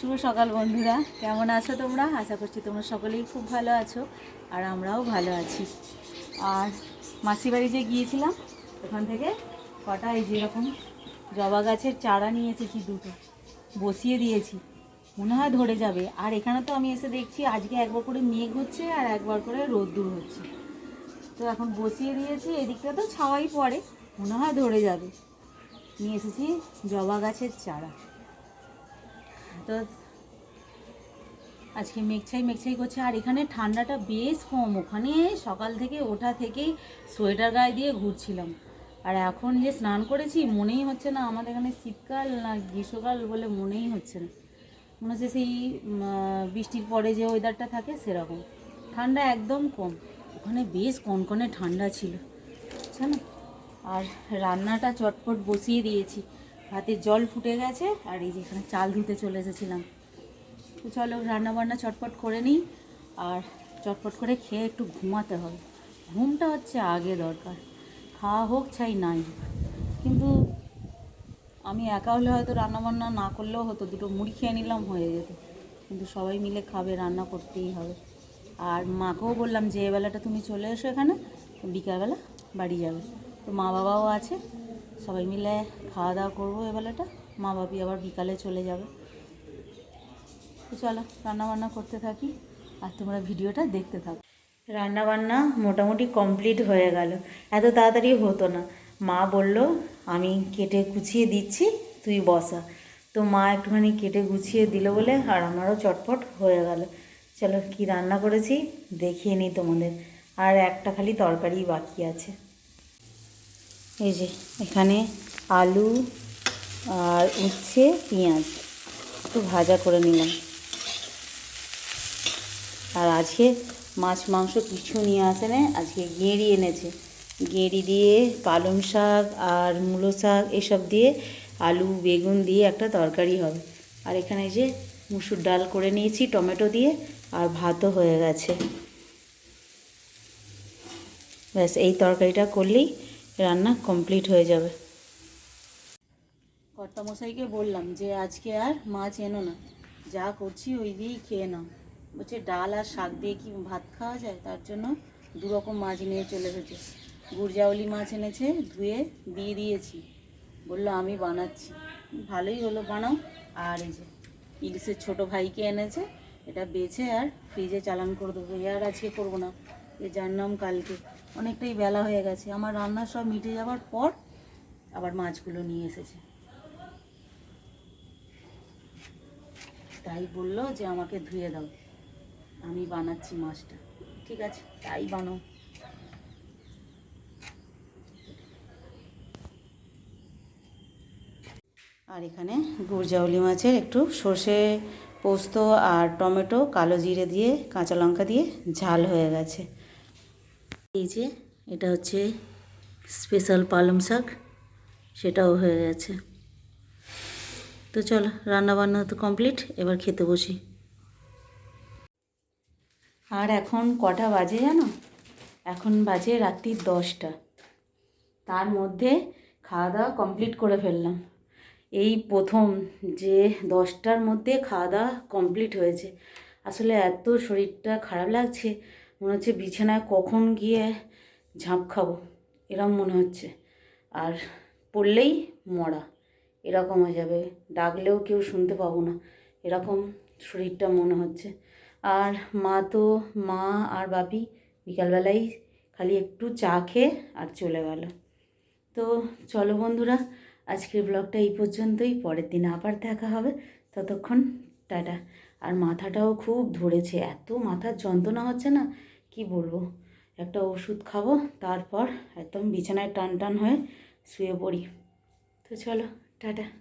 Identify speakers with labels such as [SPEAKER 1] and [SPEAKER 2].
[SPEAKER 1] শুভ সকাল বন্ধুরা। কেমন আছো তোমরা? আশা করছি তোমরা সকলেই খুব ভালো আছো আর আমরাও ভালো আছি। আর মাসির বাড়ি যে গিয়েছিলাম, ওখান থেকে কটা এই যেরকম জবা গাছের চারা নিয়ে এসেছি দুটো। বসিয়ে দিয়েছি। মনে হয় ধরে যাবে। আর এখানে তো আমি এসে দেখছি আজকে একবার করে মেঘ হচ্ছে আর একবার করে রোদ্দুর হচ্ছে। তো এখন বসিয়ে দিয়েছি, এদিকটা তো ছাওয়াই পড়ে। মনে হয় ধরে যাবে। নিয়ে এসেছি জবা গাছের চারা। তো আজকে মেঘছাই মেঘছাই করছে। আর এখানে ঠান্ডাটা বেশ কম। ওখানে সকাল থেকে ওঠা থেকেই সোয়েটার গায়ে দিয়ে ঘুরছিলাম। আর এখন যে স্নান করেছি, মনেই হচ্ছে না। আমাদের এখানে শীতকাল না গ্রীষ্মকাল বলে মনেই হচ্ছে না। মনে হচ্ছে সেই বৃষ্টির পরে যে ওয়েদারটা থাকে সেরকম। ঠান্ডা একদম কম। ওখানে বেশ কনকনে ঠান্ডা ছিল। জানো? আর রান্নাটা চটপট বসিয়ে দিয়েছি। ভাতে জল ফুটে গেছে আর এই যে এখানে চাল ধুতে চলে এসেছিলাম। তো চলো রান্না বান্না চটপট করে নিই আর চটপট করে খেয়ে একটু ঘুমাতে হবে। ঘুমটা হচ্ছে আগে দরকার। খাওয়া হোক চাই নাই। কিন্তু আমি একা হলে হয়তো রান্নাবান্না না করলেও হতো, দুটো মুড়ি খেয়ে নিলাম, হয়ে যেত। কিন্তু সবাই মিলে খাবে, রান্না করতেই হবে। আর মাকেও বললাম যে, এবেলাটা তুমি চলে এসো এখানে, বিকালবেলা বাড়ি যাবে। তো মা বাবাও আছে। সবাই মিলে খাওয়া দাওয়া করব এবেলাটা মা বাপি আবার বিকালে চলে যাবে। চলো, রান্নাবান্না করতে থাকি আর তোমরা ভিডিওটা দেখতে থাকো। রান্নাবান্না মোটামুটি কমপ্লিট হয়ে গেল। এত তাড়াতাড়ি হতো না। মা বলল, আমি কেটে গুছিয়ে দিচ্ছি, তুই বসা। তো মা একটুখানি কেটে গুছিয়ে দিল বলে আর আমারও চটপট হয়ে গেল। চলো, কি রান্না করেছি দেখিয়ে নিই তোমাদের। আর একটা খালি তরকারি বাকি আছে। এই যে, এখানে আলু আর উচ্ছে, পেঁয়াজ। একটু ভাজা করে নিলাম। আর আজকে মাছ, মাংস কিছু নিয়ে আসে না আজকে গেঁড়ি এনেছে। গেঁড়ি দিয়ে পালং শাক আর মূলো শাক এসব দিয়ে আলু, বেগুন দিয়ে একটা তরকারি হবে। আর এখানে যে মুসুর ডাল করে নিয়েছি, টমেটো দিয়ে, আর ভাতও হয়ে গেছে। ব্যাস, এই তরকারিটা করলেই রান্না কমপ্লিট হয়ে যাবে। কর্তামশাইকে বললাম যে, আজকে আর মাছ এনো না। যা করছি ওই দিয়েই খেয়ে নাও। বলছে, ডাল আর শাক দিয়ে কি ভাত খাওয়া যায়? তার জন্য দু রকম মাছ নিয়ে চলে এসেছে। গুরজাউলি মাছ এনেছে, ধুয়ে দিয়ে দিয়েছি। বলল, আমি বানাচ্ছি। ভালোই হলো, বানাও। আর এই যে, ইলিশের ছোটো ভাইকে এনেছে, এটা বেছে আর ফ্রিজে চালান করে দেবো। আর আজকে করব না। জানলাম কালকে। অনেকটাই বেলা হয়ে গেছে। আমার রান্না সব মিটে যাওয়ার পর আবার মাছগুলো নিয়ে এসেছে। তাই বলল যে আমাকে ধুয়ে দাও। আমি বানাচ্ছি মাছটা। ঠিক আছে, তাই বানাও। আর এখানে গুরজাউলি মাছের একটু সর্ষে পোস্ত আর টমেটো, কালো জিরে দিয়ে, কাঁচা লঙ্কা দিয়ে ঝাল হয়ে গেছে। এই যে, এটা হচ্ছে স্পেশাল পালং শাক, সেটাও হয়ে গেছে। তো চলো রান্না বান্না তো কমপ্লিট, এবার খেতে বসি। আর এখন কটা বাজে জানো? এখন বাজে রাত্রি দশটা। তার মধ্যে খাওয়া দাওয়া কমপ্লিট করে ফেললাম। এই প্রথম যে দশটার মধ্যে খাওয়া দাওয়া কমপ্লিট হয়েছে। আসলে এত শরীরটা খারাপ লাগছে মনে হচ্ছে বিছানায় কখন গিয়ে ঝাঁপ খাব এরকম মনে হচ্ছে। আর পড়লেই মরা, এরকম হয়ে যাবে। ডাকলেও কেউ শুনতে পাবো না, এরকম শরীরটা মনে হচ্ছে। আর মা তো, মা আর বাপি বিকালবেলায় খালি একটু চা খেয়ে আর চলে গেল। তো চলো বন্ধুরা, আজকের ব্লগটা এই পর্যন্তই, পরের দিন আবার দেখা হবে। ততক্ষণ টাটা। আর মাথাটাও খুব ধরেছে, এত মাথার যন্ত্রণা হচ্ছে না কি বলব? একটা ওষুধ খাব, তারপর একদম বিছানায় টান টান হয়ে শুয়ে পড়ি। তো চলো, টাটা।